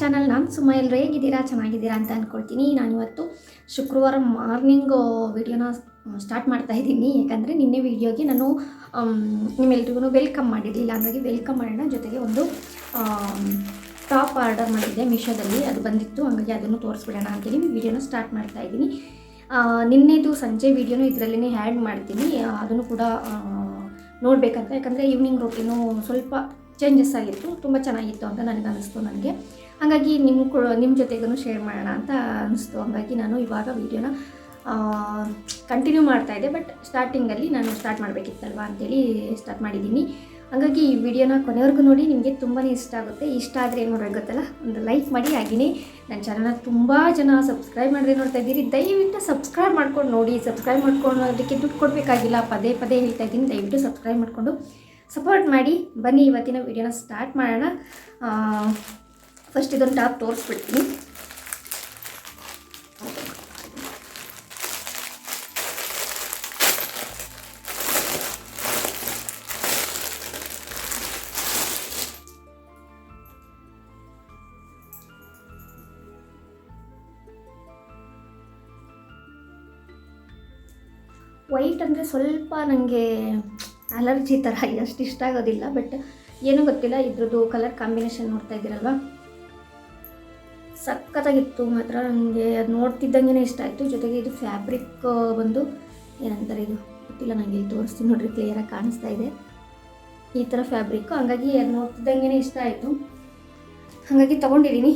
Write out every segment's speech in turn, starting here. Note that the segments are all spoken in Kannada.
ಚಾನಲ್, ನಾನು ಸುಮ್ಮ ಎಲ್ಲರೂ ಹೇಗಿದ್ದೀರಾ? ಚೆನ್ನಾಗಿದ್ದೀರಾ ಅಂತ ಅಂದ್ಕೊಳ್ತೀನಿ ನಾನಿವತ್ತು ಶುಕ್ರವಾರ ಮಾರ್ನಿಂಗ್ ವಿಡಿಯೋನ ಸ್ಟಾರ್ಟ್ ಮಾಡ್ತಾ ಇದ್ದೀನಿ. ಯಾಕಂದರೆ ನಿನ್ನೆ ವಿಡಿಯೋಗೆ ನಾನು ನಿಮ್ಮೆಲ್ರಿಗೂ ವೆಲ್ಕಮ್ ಮಾಡಿರಲಿಲ್ಲ. ಹಾಗಾಗಿ ವೆಲ್ಕಮ್ ಮಾಡೋಣ ಜೊತೆಗೆ ಒಂದು ಟಾಪ್ ಆರ್ಡರ್ ಮಾಡಿದ್ದೆ ಮೀಶೋದಲ್ಲಿ ಅದು ಬಂದಿತ್ತು. ಹಾಗಾಗಿ ಅದನ್ನು ತೋರಿಸ್ಬಿಡೋಣ ಅಂತೇಳಿ ವಿಡಿಯೋನ ಸ್ಟಾರ್ಟ್ ಮಾಡ್ತಾ ಇದ್ದೀನಿ. ನಿನ್ನೆದು ಸಂಜೆ ವಿಡಿಯೋನು ಇದರಲ್ಲೇ ಆ್ಯಡ್ ಮಾಡ್ತೀನಿ. ಅದನ್ನು ಕೂಡ ನೋಡಬೇಕಂತ. ಯಾಕಂದರೆ ಈವ್ನಿಂಗ್ ರೊಟೀನು ಸ್ವಲ್ಪ ಚೇಂಜಸ್ ಆಗಿತ್ತು. ತುಂಬ ಚೆನ್ನಾಗಿತ್ತು ಅಂತ ನನಗೆ ಅನಿಸ್ತು ನನಗೆ. ಹಾಗಾಗಿ ನಿಮ್ಮ ನಿಮ್ಮ ಜೊತೆಗೂ ಶೇರ್ ಮಾಡೋಣ ಅಂತ ಅನಿಸ್ತು. ಹಾಗಾಗಿ ನಾನು ಇವಾಗ ವೀಡಿಯೋನ ಕಂಟಿನ್ಯೂ ಮಾಡ್ತಾ ಇದ್ದೆ. ಬಟ್ ಸ್ಟಾರ್ಟಿಂಗಲ್ಲಿ ನಾನು ಸ್ಟಾರ್ಟ್ ಮಾಡಬೇಕಿತ್ತಲ್ವ ಅಂತೇಳಿ ಸ್ಟಾರ್ಟ್ ಮಾಡಿದ್ದೀನಿ. ಹಾಗಾಗಿ ಈ ವಿಡಿಯೋನ ಕೊನೆವರೆಗೂ ನೋಡಿ, ನಿಮಗೆ ತುಂಬಾ ಇಷ್ಟ ಆಗುತ್ತೆ. ಇಷ್ಟ ಆದರೆ ಏನು ಮಾಡೋದು ಗೊತ್ತಲ್ಲ? ಒಂದು ಲೈಕ್ ಮಾಡಿ. ಹಾಗೆಯೇ ನನ್ನ ಚಾನಲ್ನ ತುಂಬ ಜನ ಸಬ್ಸ್ಕ್ರೈಬ್ ಮಾಡಿದ್ರೆ ನೋಡ್ತಾ ಇದ್ದೀರಿ. ದಯವಿಟ್ಟು ಸಬ್ಸ್ಕ್ರೈಬ್ ಮಾಡ್ಕೊಂಡು ನೋಡಿ. ಸಬ್ಸ್ಕ್ರೈಬ್ ಮಾಡ್ಕೊಂಡು ಅದಕ್ಕೆ ದುಡ್ಡು ಕೊಡಬೇಕಾಗಿಲ್ಲ. ಪದೇ ಪದೇ ಹೇಳ್ತಾ ಇದ್ದೀನಿ. ದಯವಿಟ್ಟು ಸಬ್ಸ್ಕ್ರೈಬ್ ಮಾಡಿಕೊಂಡು ಸಪೋರ್ಟ್ ಮಾಡಿ. ಬನ್ನಿ, ಇವತ್ತಿನ ವಿಡಿಯೋನ ಸ್ಟಾರ್ಟ್ ಮಾಡೋಣ. ಫಸ್ಟ್ ಇದೊಂದು ಟಾಪ್ ತೋರಿಸ್ಬಿಡ್ತೀನಿ. ವೈಟ್ ಅಂದರೆ ಸ್ವಲ್ಪ ನನಗೆ ಅಲರ್ಜಿ ಥರ ಅಷ್ಟು ಇಷ್ಟ ಆಗೋದಿಲ್ಲ ಬಟ್ ಏನೂ ಗೊತ್ತಿಲ್ಲ, ಇದ್ರದ್ದು ಕಲರ್ ಕಾಂಬಿನೇಷನ್ ನೋಡ್ತಾ ಇದ್ದೀರಲ್ವ ಸಖತ್ತಾಗಿತ್ತು ಮಾತ್ರ ನನಗೆ ಅದು ನೋಡ್ತಿದ್ದಂಗೆ ಇಷ್ಟ ಆಯಿತು. ಜೊತೆಗೆ ಇದು ಫ್ಯಾಬ್ರಿಕ್ ಬಂದು ಏನಂತಾರೆ ಇದು? ಗೊತ್ತಿಲ್ಲ ನನಗೆ ತೋರಿಸ್ತೀನಿ ನೋಡ್ರಿ ಕ್ಲಿಯರಾಗಿ ಕಾಣಿಸ್ತಾ ಇದೆ. ಈ ಥರ ಫ್ಯಾಬ್ರಿಕ್ಕು ಹಾಗಾಗಿ ಅದು ನೋಡ್ತಿದ್ದಂಗೆ ಇಷ್ಟ ಆಯಿತು. ಹಾಗಾಗಿ ತೊಗೊಂಡಿದ್ದೀನಿ.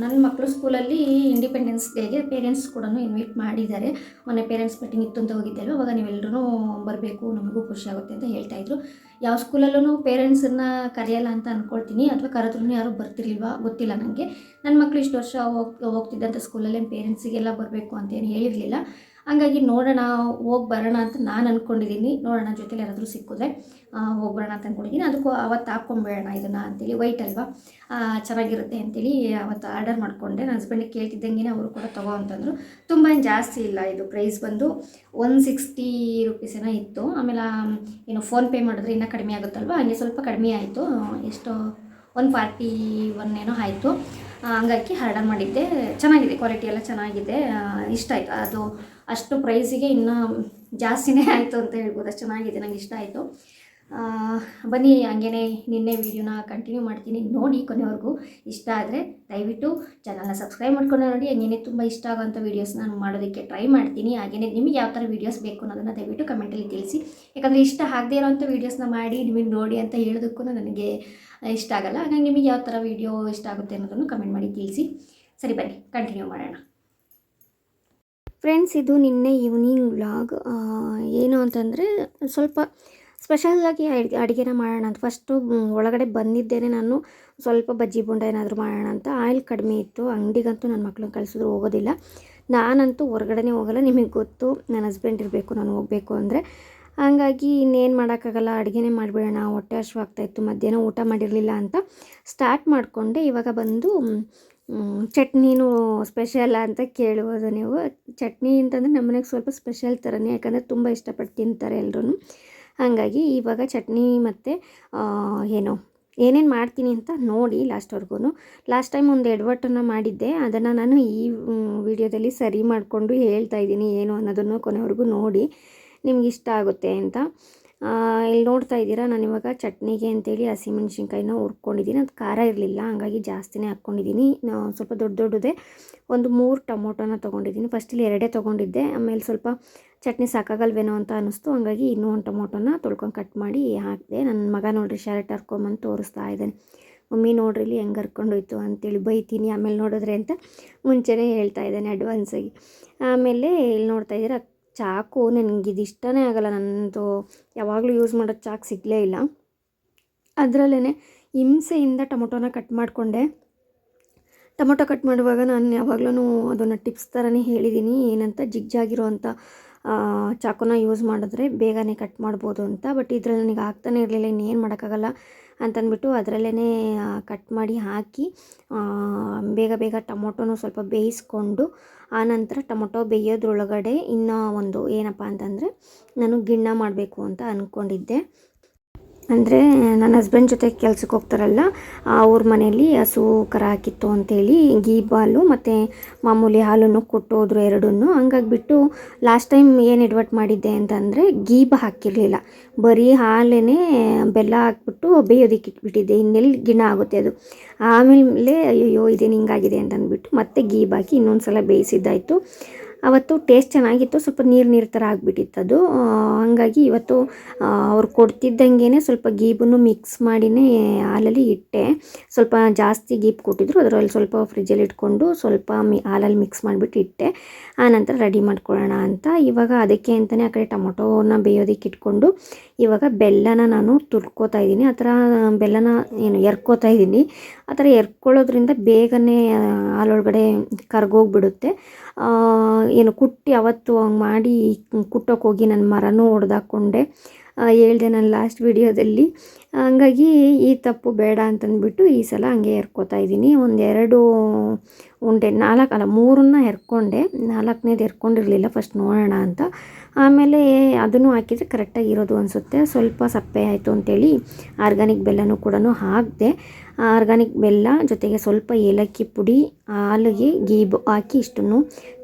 ನನ್ನ ಮಕ್ಕಳು ಸ್ಕೂಲಲ್ಲಿ ಇಂಡಿಪೆಂಡೆನ್ಸ್ ಡೇಗೆ ಪೇರೆಂಟ್ಸ್ ಕೂಡ ಇನ್ವೈಟ್ ಮಾಡಿದ್ದಾರೆ. ಮೊನ್ನೆ ಪೇರೆಂಟ್ಸ್ ಮೀಟಿಂಗ್ ಇತ್ತು ಅಂತ ಹೋಗಿದ್ದೆಲ್ಲ ಅವಾಗ ನೀವೆಲ್ಲರೂ ಬರಬೇಕು, ನಮಗೂ ಖುಷಿ ಆಗುತ್ತೆ ಅಂತ ಹೇಳ್ತಾ ಇದ್ರು. ಯಾವ ಸ್ಕೂಲಲ್ಲೂ ಪೇರೆಂಟ್ಸನ್ನು ಕರೆಯಲ್ಲ ಅಂತ ಅಂದ್ಕೊಳ್ತೀನಿ ಅಥವಾ ಕರೆದ್ರೂ ಯಾರೂ ಬರ್ತಿರ್ಲಿಲ್ವಾ? ಗೊತ್ತಿಲ್ಲ ನನಗೆ ನನ್ನ ಮಕ್ಕಳು ಇಷ್ಟು ವರ್ಷ ಹೋಗ್, ಹೋಗ್ತಿದ್ದಂಥ ಸ್ಕೂಲಲ್ಲಿ ಪೇರೆಂಟ್ಸಿಗೆಲ್ಲ ಬರಬೇಕು ಅಂತೇನು ಹೇಳಿರಲಿಲ್ಲ. ಹಂಗಾಗಿ ನೋಡೋಣ ಹೋಗಿ ಬರೋಣ ಅಂತ ನಾನು ಅಂದ್ಕೊಂಡಿದ್ದೀನಿ ನೋಡೋಣ ಜೊತೆಲಿ ಯಾರಾದರೂ ಸಿಕ್ಕಿದ್ರೆ ಹೋಗಿ ಬರೋಣ ಅಂತ ಅಂದ್ಕೊಂಡಿದ್ದೀನಿ ಅದಕ್ಕೂ ಅವತ್ತು ಹಾಕ್ಕೊಂಬೇಡೋಣ ಇದನ್ನು ಅಂತೇಳಿ ವೈಟ್ ಅಲ್ವಾ? ಚೆನ್ನಾಗಿರುತ್ತೆ ಅಂತೇಳಿ ಅವತ್ತು ಆರ್ಡರ್ ಮಾಡಿಕೊಂಡೆ. ನನ್ನ ಹಸ್ಬೆಂಡಿಗೆ ಕೇಳ್ತಿದ್ದಂಗೆ ಅವರು ಕೂಡ ತಗೋ ಅಂತಂದರು. ತುಂಬ ಏನು ಜಾಸ್ತಿ ಇಲ್ಲ ಇದು ಪ್ರೈಸ್ ಬಂದು ಒನ್ ಸಿಕ್ಸ್ಟಿ ರುಪೀಸ್ ಏನೋ ಇತ್ತು. ಆಮೇಲೆ ಆಮ್, ಏನು ಫೋನ್ಪೇ ಮಾಡಿದ್ರೆ ಇನ್ನೂ ಕಡಿಮೆ ಆಗುತ್ತಲ್ವ? ಹಂಗೆ ಸ್ವಲ್ಪ ಕಡಿಮೆ ಆಯಿತು. ಎಷ್ಟು ಒನ್ ಫಾರ್ಟಿ ಒನ್ ಏನೋ ಆಯಿತು. ಹಂಗಾಗಿ ಆರ್ಡರ್ ಮಾಡಿದ್ದೆ. ಚೆನ್ನಾಗಿದೆ ಕ್ವಾಲಿಟಿ ಎಲ್ಲ ಚೆನ್ನಾಗಿದೆ. ಇಷ್ಟ ಆಯಿತು. ಅದು ಅಷ್ಟು ಪ್ರೈಸಿಗೆ ಇನ್ನೂ ಜಾಸ್ತಿನೇ ಆಯಿತು ಅಂತ ಹೇಳ್ಬೋದು. ಅಷ್ಟು ಚೆನ್ನಾಗಿದೆ, ನಂಗೆ ಇಷ್ಟ ಆಯಿತು. ಬನ್ನಿ, ಹಂಗೇನೆ ನಿನ್ನೆ ವೀಡಿಯೋನ ಕಂಟಿನ್ಯೂ ಮಾಡ್ತೀನಿ ನೋಡಿ ಕೊನೆವರೆಗೂ. ಇಷ್ಟ ಆದರೆ ದಯವಿಟ್ಟು ಚಾನಲ್ನ ಸಬ್ಸ್ಕ್ರೈಬ್ ಮಾಡ್ಕೊಂಡು ನೋಡಿ. ಹಂಗೇನೆ ತುಂಬ ಇಷ್ಟ ಆಗೋಂಥ ವೀಡಿಯೋಸ್ ನಾನು ಮಾಡೋದಕ್ಕೆ ಟ್ರೈ ಮಾಡ್ತೀನಿ. ಹಾಗೆಯೇ ನಿಮಗೆ ಯಾವ ಥರ ವೀಡಿಯೋಸ್ ಬೇಕು ಅನ್ನೋದನ್ನು ದಯವಿಟ್ಟು ಕಮೆಂಟಲ್ಲಿ ತಿಳಿಸಿ. ಯಾಕಂದರೆ ಇಷ್ಟ ಆಗದೇ ಇರೋವಂಥ ವೀಡಿಯೋಸ್ನ ಮಾಡಿ, ನಿಮಗೆ ನೋಡಿ ಅಂತ ಹೇಳೋದಕ್ಕೂ ನನಗೆ ಇಷ್ಟ ಆಗಲ್ಲ. ಹಾಗಾಗಿ ನಿಮಗೆ ಯಾವ ಥರ ವೀಡಿಯೋ ಇಷ್ಟ ಆಗುತ್ತೆ ಅನ್ನೋದನ್ನು ಕಮೆಂಟ್ ಮಾಡಿ ತಿಳಿಸಿ. ಸರಿ, ಬನ್ನಿ ಕಂಟಿನ್ಯೂ ಮಾಡೋಣ. ಫ್ರೆಂಡ್ಸ್ ಇದು ನಿನ್ನೆ ಈವ್ನಿಂಗ್ ವ್ಲಾಗ್ ಏನು ಅಂತಂದರೆ ಸ್ವಲ್ಪ ಸ್ಪೆಷಲಾಗಿ ಆಗಿ ಅಡುಗೆನ ಮಾಡೋಣ ಅಂತ. ಫಸ್ಟು ಒಳಗಡೆ ಬಂದಿದ್ದೇನೆ ನಾನು. ಸ್ವಲ್ಪ ಬಜ್ಜಿ ಬೊಂಡ ಏನಾದರೂ ಮಾಡೋಣ ಅಂತ. ಆಯಿಲ್ ಕಡಿಮೆ ಇತ್ತು. ಅಂಗಡಿಗಂತೂ ನನ್ನ ಮಕ್ಳನ್ನ ಕಳಿಸಿದ್ರು, ಹೋಗೋದಿಲ್ಲ. ನಾನಂತೂ ಹೊರಗಡೆನೇ ಹೋಗಲ್ಲ. ನಿಮಗೆ ಗೊತ್ತು ನನ್ನ ಹಸ್ಬೆಂಡ್ ಇರಬೇಕು, ನಾನು ಹೋಗಬೇಕು ಅಂದರೆ. ಹಾಗಾಗಿ ಇನ್ನೇನು ಮಾಡೋಕ್ಕಾಗಲ್ಲ. ಅಡುಗೆನೇ ಮಾಡಿಬಿಡೋಣ. ಹೊಟ್ಟೆ ಹಶ್ವಾಗ್ತಾಯಿತ್ತು ಮಧ್ಯಾಹ್ನ ಊಟ ಮಾಡಿರಲಿಲ್ಲ ಅಂತ ಸ್ಟಾರ್ಟ್ ಮಾಡಿಕೊಂಡೆ. ಇವಾಗ ಬಂದು ಚಟ್ನಿನೂ ಸ್ಪೆಷಲ್ ಅಂತ ಕೇಳ್ಬೋದು ನೀವು. ಚಟ್ನಿ ಅಂತಂದರೆ ನಮ್ಮನೆಗೆ ಸ್ವಲ್ಪ ಸ್ಪೆಷಲ್ ಥರನೇ ಯಾಕಂದರೆ ತುಂಬ ಇಷ್ಟಪಟ್ಟು ತಿಂತಾರೆ ಎಲ್ಲರೂ ಹಾಗಾಗಿ ಇವಾಗ ಚಟ್ನಿ ಮತ್ತು ಏನು, ಏನೇನು ಮಾಡ್ತೀನಿ ಅಂತ ನೋಡಿ ಲಾಸ್ಟ್ವರೆಗೂ ಲಾಸ್ಟ್ ಟೈಮ್ ಒಂದು ಎಡವಟ್ಟನ್ನು ಮಾಡಿದ್ದೆ. ಅದನ್ನು ನಾನು ಈ ವಿಡಿಯೋದಲ್ಲಿ ಸರಿ ಮಾಡಿಕೊಂಡು ಹೇಳ್ತಾ ಇದ್ದೀನಿ, ಏನು ಅನ್ನೋದನ್ನು ಕೊನೆವರೆಗೂ ನೋಡಿ. ನಿಮ್ಗೆ ಇಷ್ಟ ಆಗುತ್ತೆ ಅಂತ. ಇಲ್ಲಿ ನೋಡ್ತಾ ಇದ್ದೀರಾ, ನಾನು ಇವಾಗ ಚಟ್ನಿಗೆ ಅಂತೇಳಿ ಹಸಿಮೆಣ್ಸಿನ್ಕಾಯಿನ ಹುರ್ಕೊಂಡಿದ್ದೀನಿ. ಅದು ಖಾರ ಇರಲಿಲ್ಲ, ಹಾಗಾಗಿ ಜಾಸ್ತಿನೇ ಹಾಕ್ಕೊಂಡಿದ್ದೀನಿ ಸ್ವಲ್ಪ ದೊಡ್ಡ ದೊಡ್ಡದೇ ಒಂದು ಮೂರು ಟೊಮೊಟೊನ ತೊಗೊಂಡಿದ್ದೀನಿ. ಫಸ್ಟಲ್ಲಿ ಎರಡೇ ತೊಗೊಂಡಿದ್ದೆ, ಆಮೇಲೆ ಸ್ವಲ್ಪ ಚಟ್ನಿ ಸಾಕಾಗಲ್ವೇನೋ ಅಂತ ಅನ್ನಿಸ್ತು ಹಾಗಾಗಿ ಇನ್ನೂ ಒಂದು ಟೊಮೊಟೊನ ತೊಳ್ಕೊಂಡು ಕಟ್ ಮಾಡಿ ಹಾಕಿದೆ. ನನ್ನ ಮಗ ನೋಡ್ರಿ, ಶರ್ಟ್ ಹರ್ಕೊಂಬಂದು ತೋರಿಸ್ತಾ ಇದ್ದಾನೆ ಮಮ್ಮಿ ನೋಡ್ರಿ ಇಲ್ಲಿ ಹೆಂಗೆ ಹರ್ಕೊಂಡೋಯ್ತು ಅಂತೇಳಿ ಬೈತೀನಿ, ಆಮೇಲೆ ನೋಡಿದ್ರೆ ಅಂತ ಮುಂಚೆನೇ ಹೇಳ್ತಾ ಇದ್ದಾನೆ ಅಡ್ವಾನ್ಸಾಗಿ ಆಮೇಲೆ ಇಲ್ಲಿ ನೋಡ್ತಾ ಇದ್ದೀರಾ ಚಾಕು ನನಗೆ ಇಷ್ಟನೇ ಆಗಲ್ಲ ನನ್ನದು. ಯಾವಾಗಲೂ ಯೂಸ್ ಮಾಡೋ ಚಾಕು ಸಿಗಲೇ ಇಲ್ಲ. ಅದರಲ್ಲೇ ಹಿಂಸೆಯಿಂದ ಟೊಮೊಟೊನ ಕಟ್ ಮಾಡಿಕೊಂಡೆ. ಟೊಮೊಟೊ ಕಟ್ ಮಾಡುವಾಗ ನಾನು ಯಾವಾಗಲೂ ಅದನ್ನು ಟಿಪ್ಸ್ ಥರನೇ ಹೇಳಿದ್ದೀನಿ ಏನಂತ ಜಿಗ್ಜಾಗಿರೋ ಅಂಥ ಚಾಕುನ ಯೂಸ್ ಮಾಡಿದ್ರೆ ಬೇಗನೆ ಕಟ್ ಮಾಡ್ಬೋದು ಅಂತ. ಬಟ್ ಇದ್ರಲ್ಲಿ ನನಗೆ ಆಗ್ತಾನೆ ಇರಲಿಲ್ಲ ಇನ್ನೇನು ಮಾಡೋಕ್ಕಾಗಲ್ಲ. ಅಂತಂದ್ಬಿಟ್ಟು ಅದರಲ್ಲೇ ಕಟ್ ಮಾಡಿ ಹಾಕಿ ಬೇಗ ಬೇಗ ಟೊಮೊಟೊನು ಸ್ವಲ್ಪ ಬೇಯಿಸ್ಕೊಂಡು ಆನಂತರ ಟೊಮೊಟೊ ಬೇಯೋದ್ರೊಳಗಡೆ ಇನ್ನೂ ಒಂದು ಏನಪ್ಪ ಅಂತಂದರೆ, ನಾನು ಗಿಣ್ಣ ಮಾಡಬೇಕು ಅಂತ ಅಂದ್ಕೊಂಡಿದ್ದೆ ಅಂದರೆ ನನ್ನ ಹಸ್ಬೆಂಡ್ ಜೊತೆ ಕೆಲ್ಸಕ್ಕೆ ಹೋಗ್ತಾರಲ್ಲ ಅವ್ರ ಮನೆಯಲ್ಲಿ ಹಸು, ಕರ ಹಾಕಿತ್ತು ಅಂತೇಳಿ ಗೀ ಬಾಲು ಮತ್ತು ಮಾಮೂಲಿ ಹಾಲನ್ನು ಕೊಟ್ಟೋದ್ರು ಎರಡನ್ನೂ. ಹಂಗಾಗ್ಬಿಟ್ಟು ಲಾಸ್ಟ್ ಟೈಮ್ ಏನು ಎಡ್ವರ್ಟ್ ಮಾಡಿದ್ದೆ ಅಂತಂದರೆ ಗೀಬ ಹಾಕಿರಲಿಲ್ಲ. ಬರೀ ಹಾಲೇ ಬೆಲ್ಲ ಹಾಕ್ಬಿಟ್ಟು ಬೇಯೋದಕ್ಕೆ ಇಟ್ಬಿಟ್ಟಿದ್ದೆ. ಇನ್ನೆಲ್ಲಿ ಗಿಣ ಆಗುತ್ತೆ ಅದು. ಆಮೇಲೆ ಅಯ್ಯೋ ಇದೇನು ಹಿಂಗಾಗಿದೆ ಅಂತಂದ್ಬಿಟ್ಟು ಮತ್ತೆ ಗೀಬ್ ಹಾಕಿ ಇನ್ನೊಂದು ಸಲ ಬೇಯಿಸಿದ್ದಾಯಿತು. ಅವತ್ತು ಟೇಸ್ಟ್ ಚೆನ್ನಾಗಿತ್ತು, ಸ್ವಲ್ಪ ನೀರು ನೀರು ಥರ ಆಗಿಬಿಟ್ಟಿತ್ತು ಅದು. ಹಾಗಾಗಿ ಇವತ್ತು ಅವ್ರು ಕೊಡ್ತಿದ್ದಂಗೆ ಸ್ವಲ್ಪ ಗೀಬನ್ನು ಮಿಕ್ಸ್ ಮಾಡಿನೇ ಹಾಲಲ್ಲಿ ಇಟ್ಟೆ. ಸ್ವಲ್ಪ ಜಾಸ್ತಿ ಗೀಬ್ ಕೊಟ್ಟಿದ್ರು, ಅದರಲ್ಲಿ ಸ್ವಲ್ಪ ಫ್ರಿಜ್ಜಲ್ಲಿ ಇಟ್ಕೊಂಡು ಸ್ವಲ್ಪ ಮಿ, ಹಾಲಲ್ಲಿ ಮಿಕ್ಸ್ ಮಾಡಿಬಿಟ್ಟು ಇಟ್ಟೆ. ಆನಂತರ ರೆಡಿ ಮಾಡ್ಕೊಳ್ಳೋಣ ಅಂತ. ಇವಾಗ ಅದಕ್ಕೆ ಅಂತಲೇ ಆ ಕಡೆ ಟೊಮೊಟೋನ ಬೇಯೋದಕ್ಕೆ ಇಟ್ಕೊಂಡು, ಇವಾಗ ಬೆಲ್ಲನ ನಾನು ತುರ್ಕೋತಾ ಇದ್ದೀನಿ. ಆ ಥರ ಬೆಲ್ಲನ ಏನು ಎರ್ಕೋತಾ ಇದ್ದೀನಿ. ಆ ಥರ ಎರ್ಕೊಳ್ಳೋದ್ರಿಂದ ಬೇಗನೆ ಹಾಲೊಳಗಡೆ ಕರ್ಗೋಗ್ಬಿಡುತ್ತೆ. ಏನು ಕುಟ್ಟಿ ಅವತ್ತು ಹಂಗೆ ಮಾಡಿ ಕುಟ್ಟೋಕೆ ಹೋಗಿ ನನ್ನ ಮರನೂ ಹೊಡೆದಾಕೊಂಡೆ ಹೇಳಿದೆ ನಾನು ಲಾಸ್ಟ್ ವಿಡಿಯೋದಲ್ಲಿ ಹಂಗಾಗಿ ಈ ತಪ್ಪು ಬೇಡ ಅಂತಂದ್ಬಿಟ್ಟು ಈ ಸಲ ಹಂಗೆ ಇದ್ದೀನಿ ಒಂದೆರಡು ಉಂಡೆ. ನಾಲ್ಕು ಅಲ್ಲ, ಮೂರನ್ನ ಎರ್ಕೊಂಡೆ. ನಾಲ್ಕನೇದು ಎರ್ಕೊಂಡಿರಲಿಲ್ಲ ಫಸ್ಟ್ ನೋಡೋಣ ಅಂತ. ಆಮೇಲೆ ಅದನ್ನು ಹಾಕಿದರೆ ಕರೆಕ್ಟಾಗಿ ಇರೋದು ಅನಿಸುತ್ತೆ. ಸ್ವಲ್ಪ ಸಪ್ಪೆ ಆಯಿತು ಅಂತೇಳಿ ಆರ್ಗಾನಿಕ್ ಬೆಲ್ಲನೂ ಕೂಡ ಹಾಕಿದೆ. ಆರ್ಗಾನಿಕ್ ಬೆಲ್ಲ ಜೊತೆಗೆ ಸ್ವಲ್ಪ ಏಲಕ್ಕಿ ಪುಡಿ, ಹಾಲಿಗೆ ಗೀಬು ಹಾಕಿ ಇಷ್ಟನ್ನು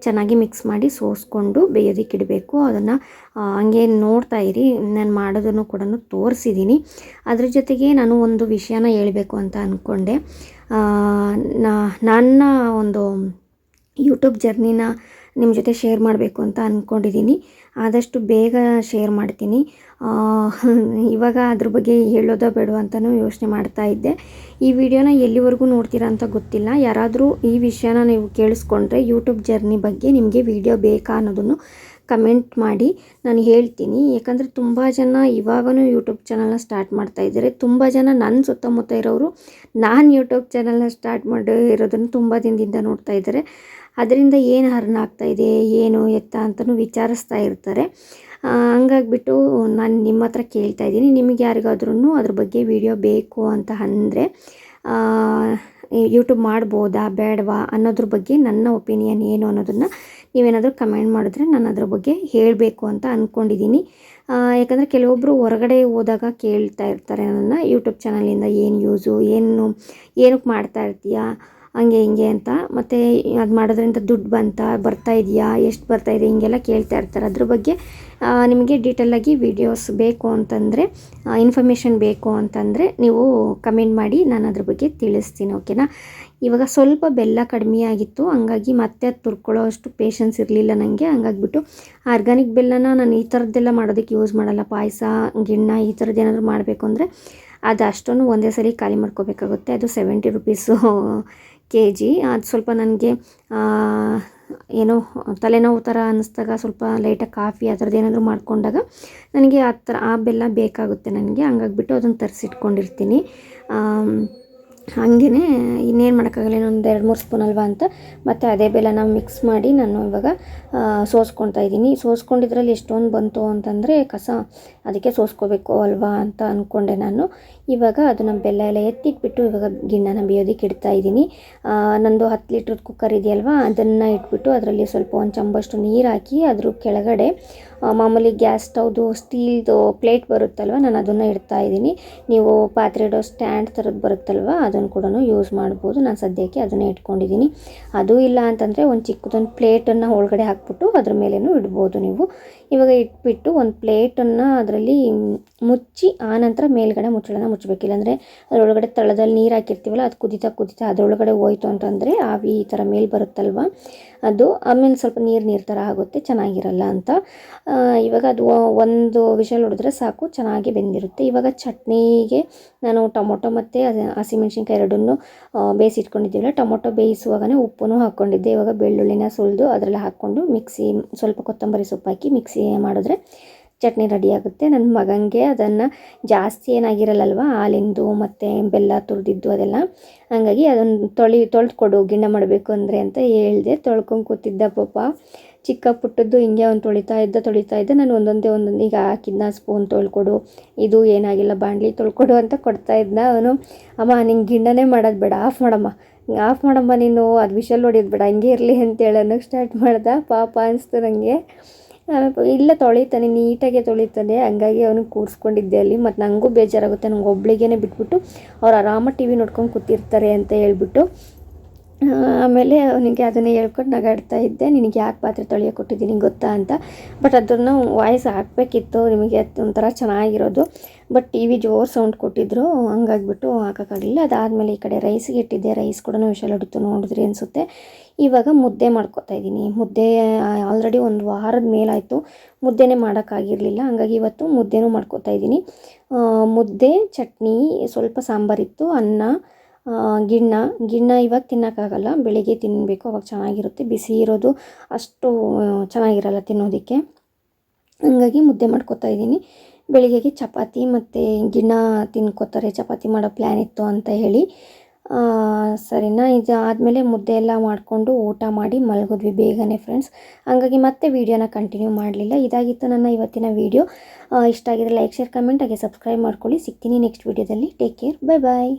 ಚೆನ್ನಾಗಿ ಮಿಕ್ಸ್ ಮಾಡಿ ಸೋಸ್ಕೊಂಡು ಬೇಯೋದಕ್ಕೆ ಇಡಬೇಕು. ಅದನ್ನು ಹಂಗೆ ನೋಡ್ತಾ ಇರಿ. ನಾನು ಮಾಡೋದನ್ನು ಕೂಡ ತೋರಿಸಿದ್ದೀನಿ ಅದ್ರ ಜೊತೆಗೆ ನಾನು ಒಂದು ವಿಷಯನ ಹೇಳಬೇಕು ಅಂತ ಅಂದ್ಕೊಂಡೆ ನನ್ನ ಒಂದು ಯೂಟ್ಯೂಬ್ ಜರ್ನಿನ ನಿಮ್ಮ ಜೊತೆ ಶೇರ್ ಮಾಡಬೇಕು ಅಂತ ಅಂದ್ಕೊಂಡಿದ್ದೀನಿ ಆದಷ್ಟು ಬೇಗ ಶೇರ್ ಮಾಡ್ತೀನಿ. ಇವಾಗ ಅದ್ರ ಬಗ್ಗೆ ಹೇಳೋದೋ ಬೇಡೋ ಅಂತಲೂ ಯೋಚನೆ ಮಾಡ್ತಾ ಇದ್ದೆ. ಈ ವಿಡಿಯೋನ ಎಲ್ಲಿವರೆಗೂ ನೋಡ್ತೀರಾ ಅಂತ ಗೊತ್ತಿಲ್ಲ. ಯಾರಾದರೂ ಈ ವಿಷಯನ ನೀವು ಕೇಳಿಸ್ಕೊಂಡ್ರೆ ಯೂಟ್ಯೂಬ್ ಜರ್ನಿ ಬಗ್ಗೆ ನಿಮಗೆ ವಿಡಿಯೋ ಬೇಕಾ ಅನ್ನೋದನ್ನು ಕಮೆಂಟ್ ಮಾಡಿ, ನಾನು ಹೇಳ್ತೀನಿ. ಯಾಕಂದರೆ ತುಂಬ ಜನ ಇವಾಗಲೂ ಯೂಟ್ಯೂಬ್ ಚಾನಲ್ನ ಸ್ಟಾರ್ಟ್ ಮಾಡ್ತಾ ಇದ್ದಾರೆ. ತುಂಬ ಜನ ನನ್ನ ಸುತ್ತಮುತ್ತ ಇರೋರು ನಾನು ಯೂಟ್ಯೂಬ್ ಚಾನಲ್ನ ಸ್ಟಾರ್ಟ್ ಮಾಡಿ ಇರೋದನ್ನು ತುಂಬ ದಿನದಿಂದ ನೋಡ್ತಾ ಇದ್ದಾರೆ. ಅದರಿಂದ ಏನು ಹರ್ನ್ ಆಗ್ತಾ ಇದೆ, ಏನು ಎತ್ತ ಅಂತಲೂ ವಿಚಾರಿಸ್ತಾ ಇರ್ತಾರೆ. ಹಂಗಾಗ್ಬಿಟ್ಟು ನಾನು ನಿಮ್ಮ ಹತ್ರ ಕೇಳ್ತಾ ಇದ್ದೀನಿ. ನಿಮಗೆ ಯಾರಿಗಾದ್ರೂ ಅದ್ರ ಬಗ್ಗೆ ವಿಡಿಯೋ ಬೇಕು ಅಂತ ಅಂದರೆ ಯೂಟ್ಯೂಬ್ ಮಾಡ್ಬೋದಾ, ಬೇಡವಾ ಅನ್ನೋದ್ರ ಬಗ್ಗೆ ನನ್ನ ಒಪಿನಿಯನ್ ಏನು ಅನ್ನೋದನ್ನು ನೀವೇನಾದರೂ ಕಮೆಂಟ್ ಮಾಡಿದ್ರೆ ನಾನು ಅದರ ಬಗ್ಗೆ ಹೇಳಬೇಕು ಅಂತ ಅಂದ್ಕೊಂಡಿದ್ದೀನಿ ಯಾಕಂದರೆ ಕೆಲವೊಬ್ಬರು ಹೊರಗಡೆ ಹೋದಾಗ ಕೇಳ್ತಾ ಇರ್ತಾರೆ ನನ್ನ ಯೂಟ್ಯೂಬ್ ಚಾನಲಿಂದ ಏನು ಯೂಸು ಏನು, ಏನಕ್ಕೆ ಮಾಡ್ತಾ ಇರ್ತೀಯಾ? ಹಂಗೆ ಹಿಂಗೆ ಅಂತ. ಮತ್ತು ಅದು ಮಾಡೋದ್ರಿಂದ ದುಡ್ಡು ಬಂತ, ಬರ್ತಾ ಇದೆಯಾ, ಎಷ್ಟು ಬರ್ತಾ ಇದೆ, ಹಿಂಗೆಲ್ಲ ಕೇಳ್ತಾ ಇರ್ತಾರೆ. ಅದ್ರ ಬಗ್ಗೆ ನಿಮಗೆ ಡೀಟೇಲಾಗಿ ವೀಡಿಯೋಸ್ ಬೇಕು ಅಂತಂದರೆ ಇನ್ಫಾರ್ಮೇಷನ್ ಬೇಕು ಅಂತಂದರೆ ನೀವು ಕಮೆಂಟ್ ಮಾಡಿ, ನಾನು ಅದ್ರ ಬಗ್ಗೆ ತಿಳಿಸ್ತೀನಿ ಓಕೆನಾ ಇವಾಗ ಸ್ವಲ್ಪ ಬೆಲ್ಲ ಕಡಿಮೆ ಆಗಿತ್ತು. ಹಂಗಾಗಿ ಮತ್ತೆ ಅದು ತುರ್ಕೊಳ್ಳೋ ಅಷ್ಟು ಪೇಷನ್ಸ್ ಇರಲಿಲ್ಲ ನನಗೆ ಹಂಗಾಗ್ಬಿಟ್ಟು ಆರ್ಗ್ಯಾನಿಕ್ ಬೆಲ್ಲನ ನಾನು ಈ ಥರದ್ದೆಲ್ಲ ಮಾಡೋದಕ್ಕೆ ಯೂಸ್ ಮಾಡಲ್ಲ. ಪಾಯಸ, ಗಿಣ್ಣ ಈ ಥರದ್ದು ಏನಾದರೂ ಮಾಡಬೇಕು ಅಂದರೆ, ಅದು ಅಷ್ಟೊಂದು ಒಂದೇ ಸರಿ ಖಾಲಿ ಮಾಡ್ಕೋಬೇಕಾಗುತ್ತೆ. ಅದು ಸೆವೆಂಟಿ ರುಪೀಸು ಕೆ ಜಿ ಅದು ಸ್ವಲ್ಪ ನನಗೆ ಏನೋ ತಲೆನೋವು ಥರ ಅನ್ನಿಸ್ದಾಗ ಸ್ವಲ್ಪ ಲೈಟಾಗಿ ಕಾಫಿ ಆ ಥರದ್ದು ಏನಾದರೂ ಮಾಡಿಕೊಂಡಾಗ ನನಗೆ ಆ ಥರ ಆ ಬೆಲ್ಲ ಬೇಕಾಗುತ್ತೆ ನನಗೆ. ಹಂಗಾಗ್ಬಿಟ್ಟು ಅದನ್ನು ತರಿಸಿಟ್ಕೊಂಡಿರ್ತೀನಿ. ಹಾಗೇ ಇನ್ನೇನು ಮಾಡೋಕ್ಕಾಗಲ್ಲ, ಇನ್ನೊಂದು ಎರಡು ಮೂರು ಸ್ಪೂನ್ ಅಲ್ವಾ ಅಂತ. ಮತ್ತು ಅದೇ ಬೆಲ್ಲನ ಮಿಕ್ಸ್ ಮಾಡಿ ನಾನು ಇವಾಗ ಸೋಸ್ಕೊಳ್ತಾ ಇದ್ದೀನಿ. ಸೋಸ್ಕೊಂಡಿದ್ರಲ್ಲಿ ಎಷ್ಟೊಂದು ಬಂತು ಅಂತಂದರೆ ಕಸ, ಅದಕ್ಕೆ ಸೋಸ್ಕೋಬೇಕು ಅಲ್ವಾ ಅಂತ ಅಂದ್ಕೊಂಡೆ ನಾನು. ಇವಾಗ ಅದನ್ನು ಬೆಲ್ಲ ಎಲ್ಲ ಎತ್ತಿಟ್ಬಿಟ್ಟು ಇವಾಗ ಗಿಣ್ಣನ ಬೇಯೋದಕ್ಕೆ ಇಡ್ತಾ ಇದ್ದೀನಿ. ನಂದು ಹತ್ತು ಲೀಟ್ರದ್ದು ಕುಕ್ಕರ್ ಇದೆಯಲ್ವಾ, ಅದನ್ನು ಇಟ್ಬಿಟ್ಟು ಅದರಲ್ಲಿ ಸ್ವಲ್ಪ ಒಂದು ಚಂಬಷ್ಟು ನೀರು ಹಾಕಿ ಅದ್ರ ಕೆಳಗಡೆ ಮಾಮೂಲಿ ಗ್ಯಾಸ್ ಸ್ಟವ್ದು, ಸ್ಟೀಲ್ದು ಪ್ಲೇಟ್ ಬರುತ್ತಲ್ವ, ನಾನು ಅದನ್ನು ಇಡ್ತಾ ಇದ್ದೀನಿ. ನೀವು ಪಾತ್ರೆ ಇಡೋ ಸ್ಟ್ಯಾಂಡ್ ಥರದ್ದು ಬರುತ್ತಲ್ವ ಅದನ್ನು ಕೂಡ ಯೂಸ್ ಮಾಡ್ಬೋದು. ನಾನು ಸದ್ಯಕ್ಕೆ ಅದನ್ನೇ ಇಟ್ಕೊಂಡಿದ್ದೀನಿ. ಅದು ಇಲ್ಲ ಅಂತಂದರೆ ಒಂದು ಚಿಕ್ಕದೊಂದು ಪ್ಲೇಟನ್ನು ಒಳಗಡೆ ಹಾಕ್ಬಿಟ್ಟು ಅದ್ರ ಮೇಲೇನು ಇಡ್ಬೋದು ನೀವು. ಇವಾಗ ಇಟ್ಬಿಟ್ಟು ಒಂದು ಪ್ಲೇಟನ್ನು ಅದರಲ್ಲಿ ಮುಚ್ಚಿ ಆನಂತರ ಮೇಲ್ಗಡೆ ಮುಚ್ಚಳನ ಮುಚ್ಚಬೇಕು. ಇಲ್ಲಾಂದರೆ ಅದರೊಳಗಡೆ ತಳದಲ್ಲಿ ನೀರು ಹಾಕಿರ್ತೀವಲ್ಲ, ಅದು ಕುದಿತಾ ಕುದಿತಾ ಅದರೊಳಗಡೆ ಹೋಯ್ತು ಅಂತಂದರೆ ಆವಿ ಈ ಥರ ಮೇಲೆ ಬರುತ್ತಲ್ವ? ಅದು ಆಮೇಲೆ ಸ್ವಲ್ಪ ನೀರು ನೀರು ಥರ ಆಗುತ್ತೆ, ಚೆನ್ನಾಗಿರಲ್ಲ ಅಂತ. ಇವಾಗ ಅದು ಒಂದು ವಿಷಲ್ ಹೊಡೆದ್ರೆ ಸಾಕು, ಚೆನ್ನಾಗಿ ಬೆಂದಿರುತ್ತೆ. ಇವಾಗ ಚಟ್ನಿಗೆ ನಾನು ಟೊಮೊಟೊ ಮತ್ತು ಹಸಿಮೆಣ್ಸಿನ್ಕಾಯಿ ಎರಡನ್ನೂ ಬೇಯಿಸಿ ಬೇಯಿಸಿಟ್ಕೊಂಡಿದ್ದೀವಲ್ಲ, ಟೊಮೊಟೊ ಬೇಯಿಸುವಾಗನೇ ಉಪ್ಪನ್ನು ಹಾಕ್ಕೊಂಡಿದ್ದೆ. ಇವಾಗ ಬೆಳ್ಳುಳ್ಳಿನ ಸುಲಿದು ಅದರಲ್ಲಿ ಹಾಕ್ಕೊಂಡು ಮಿಕ್ಸಿ, ಸ್ವಲ್ಪ ಕೊತ್ತಂಬರಿ ಸೊಪ್ಪು ಹಾಕಿ ಮಿಕ್ಸಿ ಮಾಡಿದ್ರೆ ಚಟ್ನಿ ರೆಡಿ ಆಗುತ್ತೆ. ನನ್ನ ಮಗನಿಗೆ ಅದನ್ನು ಜಾಸ್ತಿ ಏನಾಗಿರಲ್ಲಲ್ವ? ಹಾಲಿಂದು ಮತ್ತು ಬೆಲ್ಲ ತುರಿದಿದ್ದು ಅದೆಲ್ಲ. ಹಾಗಾಗಿ ಅದನ್ನು ತೊಳಿ ತೊಳೆದು ಕೊಡು ಗಿಣ್ಣ ಮಾಡಬೇಕು ಅಂದರೆ ಅಂತ ಹೇಳಿದೆ. ತೊಳ್ಕೊಂಡು ಕೂತಿದ್ದ ಪಾಪ. ಚಿಕ್ಕ ಪುಟ್ಟದ್ದು ಹಿಂಗೆ ಅವ್ನು ತೊಳಿತಾ ಇದ್ದ ತೊಳಿತಾ ಇದ್ದ. ನಾನು ಒಂದೊಂದೇ ಒಂದೊಂದು, ಈಗ ಹಾಕಿದ್ನ ಸ್ಪೂನ್ ತೊಳ್ಕೊಡು. ಇದು ಏನಾಗಿಲ್ಲ ಬಾಂಡ್ಲಿ ತೊಳ್ಕೊಡು ಅಂತ ಕೊಡ್ತಾ ಇದ್ನ ಅವನು. ಅಮ್ಮ, ನಿಂಗೆ ಗಿಣ್ಣನೇ ಮಾಡೋದು ಬೇಡ. ಆಫ್ ಮಾಡಮ್ಮ. ಆಫ್ ಮಾಡಮ್ಮ ನೀನು. ಅದು ವಿಷಲ್ ಹೊಡಿಯೋದು ಬೇಡ. ಹಂಗೆ ಇರಲಿ ಅಂತೇಳಿ ಅನ್ನೋಕ್ಕೆ ಸ್ಟಾರ್ಟ್ ಮಾಡ್ದೆ. ಪಾಪ ಅನಿಸ್ತು ನನಗೆ ಇಲ್ಲ ತೊಳಿತಾನೆ, ನೀಟಾಗೆ ತೊಳಿತಾನೆ. ಹಂಗಾಗಿ ಅವನು ಕೂರಿಸ್ಕೊಂಡಿದ್ದೆ ಅಲ್ಲಿ. ಮತ್ತು ನನಗೂ ಬೇಜಾರಾಗುತ್ತೆ. ನಂಗೆ ಒಬ್ಳಿಗೇ ಬಿಟ್ಬಿಟ್ಟು ಅವ್ರು ಆರಾಮಾಗಿ ಟಿ ವಿ ನೋಡ್ಕೊಂಡು ಕೂತಿರ್ತಾರೆ ಅಂತ ಹೇಳ್ಬಿಟ್ಟು ಆಮೇಲೆ ಅವನಿಗೆ ಅದನ್ನೇ ಹೇಳ್ಕೊಂಡು ನಗಾಡ್ತಾ ಇದ್ದೆ. ನಿನಗೆ ಯಾಕೆ ಪಾತ್ರೆ ತೊಳೆಯೋಕೆ ಕೊಟ್ಟಿದ್ದೀನಿ ಗೊತ್ತಾ ಅಂತ. ಬಟ್ ಅದನ್ನು ವಾಯ್ಸ್ ಹಾಕಬೇಕಿತ್ತು. ನಿಮಗೆ ಒಂಥರ ಚೆನ್ನಾಗಿರೋದು. ಬಟ್ ಟಿ ವಿ ಜೋರು ಸೌಂಡ್ ಕೊಟ್ಟಿದ್ರು. ಹಂಗಾಗ್ಬಿಟ್ಟು ಹಾಕೋಕ್ಕಾಗಲಿಲ್ಲ ಅದಾದಮೇಲೆ ಈ ಕಡೆ ರೈಸ್ಗೆ ಇಟ್ಟಿದ್ದೆ. ರೈಸ್ ಕೂಡ ವಿಷಯ ಹೊಡಿತು ನೋಡಿದ್ರಿ ಅನಿಸುತ್ತೆ. ಇವಾಗ ಮುದ್ದೆ ಮಾಡ್ಕೊತಾ ಇದ್ದೀನಿ. ಮುದ್ದೆ ಆಲ್ರೆಡಿ ಒಂದು ವಾರದ ಮೇಲಾಯಿತು. ಮುದ್ದೆನೇ ಮಾಡೋಕ್ಕಾಗಿರಲಿಲ್ಲ. ಹಂಗಾಗಿ ಇವತ್ತು ಮುದ್ದೆನೂ ಮಾಡ್ಕೊತಾ ಇದ್ದೀನಿ. ಮುದ್ದೆ, ಚಟ್ನಿ, ಸ್ವಲ್ಪ ಸಾಂಬಾರಿತ್ತು ಅನ್ನ ಗಿಣ್ಣ ಗಿಣ್ಣ ಇವಾಗ ತಿನ್ನೋಕ್ಕಾಗಲ್ಲ, ಬೆಳಿಗ್ಗೆ ತಿನ್ನಬೇಕು ಅವಾಗ ಚೆನ್ನಾಗಿರುತ್ತೆ, ಬಿಸಿ ಇರೋದು ಅಷ್ಟು ಚೆನ್ನಾಗಿರಲ್ಲ ತಿನ್ನೋದಕ್ಕೆ. ಹಂಗಾಗಿ ಮುದ್ದೆ ಮಾಡ್ಕೊತಾ ಇದ್ದೀನಿ. ಬೆಳಿಗ್ಗೆಗೆ ಚಪಾತಿ ಮತ್ತು ಗಿಣ್ಣ ತಿನ್ಕೋತಾರೆ, ಚಪಾತಿ ಮಾಡೋ ಪ್ಲ್ಯಾನ್ ಇತ್ತು ಅಂತ ಹೇಳಿ. ಸರಿನಾ, ಇದು ಆದಮೇಲೆ ಮುದ್ದೆ ಎಲ್ಲ ಮಾಡಿಕೊಂಡು ಊಟ ಮಾಡಿ ಮಲಗಿದ್ವಿ ಬೇಗನೆ ಫ್ರೆಂಡ್ಸ್ ಹಂಗಾಗಿ ಮತ್ತೆ ವೀಡಿಯೋನ ಕಂಟಿನ್ಯೂ ಮಾಡಲಿಲ್ಲ. ಇದಾಗಿತ್ತು ನನ್ನ ಇವತ್ತಿನ ವೀಡಿಯೋ ಇಷ್ಟ ಆಗಿದ್ರೆ ಲೈಕ್ ಶೇರ್ ಕಮೆಂಟ್ ಹಾಗೆ ಸಬ್ಸ್ಕ್ರೈಬ್ ಮಾಡ್ಕೊಳ್ಳಿ. ಸಿಗ್ತೀನಿ ನೆಕ್ಸ್ಟ್ ವೀಡಿಯೋದಲ್ಲಿ ಟೇಕ್ ಕೇರ್ ಬೈ ಬಾಯ್